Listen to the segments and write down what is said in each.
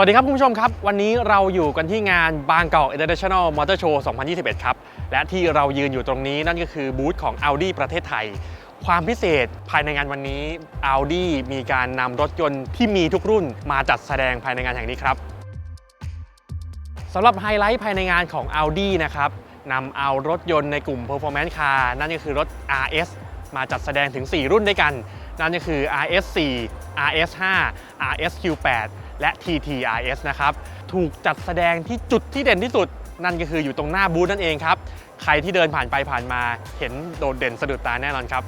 สวัสดีครับคุณผู้ชมครับ วันนี้เราอยู่กันที่งานบางกอก International Motor Show 2021 ครับ และที่เรายืนอยู่ตรงนี้นั่นก็คือบูธของ Audi ประเทศไทย ความพิเศษภายในงานวันนี้ Audi มีการนำรถยนต์ที่มีทุกรุ่นมาจัดแสดงภายในงานแห่งนี้ครับสำหรับไฮไลท์ภายในงานของ Audi นะครับนำเอารถยนต์ในกลุ่ม Performance Car นั่นก็คือรถ RS มาจัดแสดงถึง 4 รุ่นด้วยกัน นั่นก็คือ RS4 RS5 RSQ8 และ TTRS นะครับ ถูกจัดแสดงที่จุดที่เด่นที่สุด นั่นก็คืออยู่ตรงหน้าบูธนั่นเองครับ ใครที่เดินผ่านไปผ่านมาเห็นโดดเด่นสะดุดตาแน่นอนครับ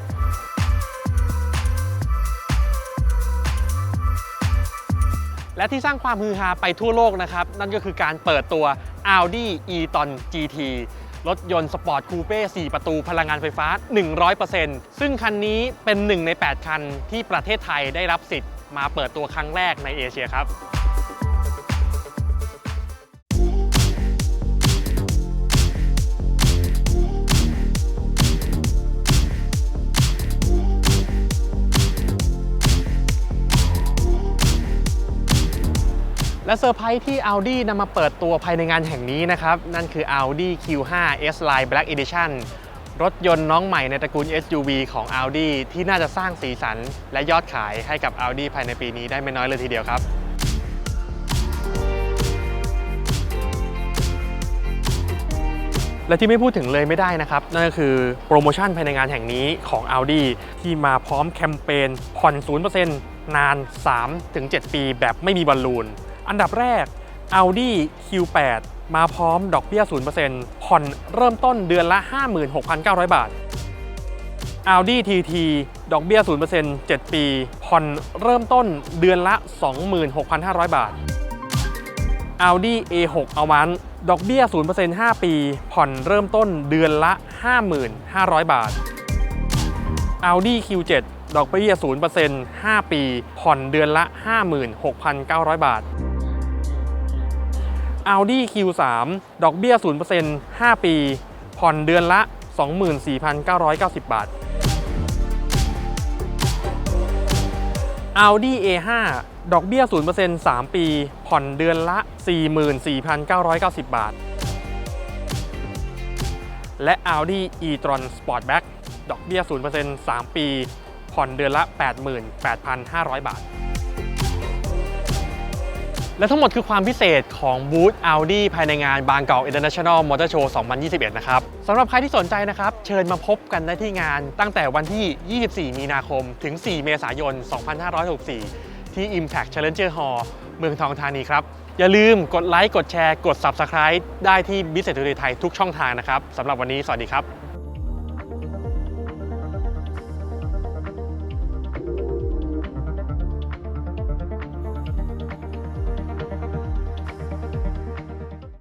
และที่สร้างความฮือฮาไปทั่วโลกนะครับ นั่นก็คือการเปิดตัว Audi e-tron GT รถยนต์สปอร์ตคูเป้ 4 ประตูพลังงานไฟฟ้า 100%ซึ่งคันนี้เป็น 1 ใน 8 คันที่ประเทศไทยได้รับสิทธิ์ มาเปิดตัวครั้งแรกในเอเชียครับและเซอร์ไพรส์ที่ Audi นำมาเปิดตัวภายในงานแห่งนี้นะครับ นั่นคือ Audi Q5 S Line Black Edition รถยนต์น้องใหม่ในตระกูล SUV ของ Audi ที่น่าจะสร้างสีสัน และยอดขายให้กับ Audi ภายในปีนี้ได้ไม่น้อยเลยทีเดียวครับและที่ไม่พูดถึงเลยไม่ได้นะครับ นั่นก็คือโปรโมชั่นภายในงานแห่งนี้ของ Audi ที่มาพร้อมแคมเปญผ่อน 0%นาน 3-7 ปีแบบไม่มีบอลลูน อันดับแรก Audi Q8 มาพร้อมดอกเบี้ย 0%ผ่อนเริ่มต้นเดือนละ 56,900 บาท Audi TT ดอกเบี้ย 0% 7 ปี ผ่อนเริ่มต้นเดือนละ 26,500 บาท Audi A6 a v a n t ดอกเบี้ย 0% 5 ปี ผ่อนเริ่มต้นเดือนละ 55,000 บาท Audi Q7 ดอกเบี้ย 0% 5 ปี ผ่อนเดือนละ 56,900 บาท Audi Q3 ดอกเบี้ย 0% 5 ปี ผ่อนเดือนละ 24,990 บาท Audi A5 ดอกเบี้ย 0% 3 ปี ผ่อนเดือนละ 44,990 บาท และ Audi e-tron Sportback ดอกเบี้ย 0% 3 ปี ผ่อนเดือนละ 88,500 บาท และทั้งหมดคือความพิเศษของบูธ Audi ภายในงานบางกอก International Motor Show 2021 นะครับสำหรับใครที่สนใจนะครับ เชิญมาพบกันได้ที่งานตั้งแต่วันที่ 24 มีนาคม ถึง 4 เมษายน 2564 ที่ Impact Challenger Hall เมืองทองธานีครับ อย่าลืมกดไลค์ กดแชร์ กด Subscribe ได้ที่ Business Today ไทยทุกช่องทางนะครับสำหรับวันนี้ สวัสดีครับ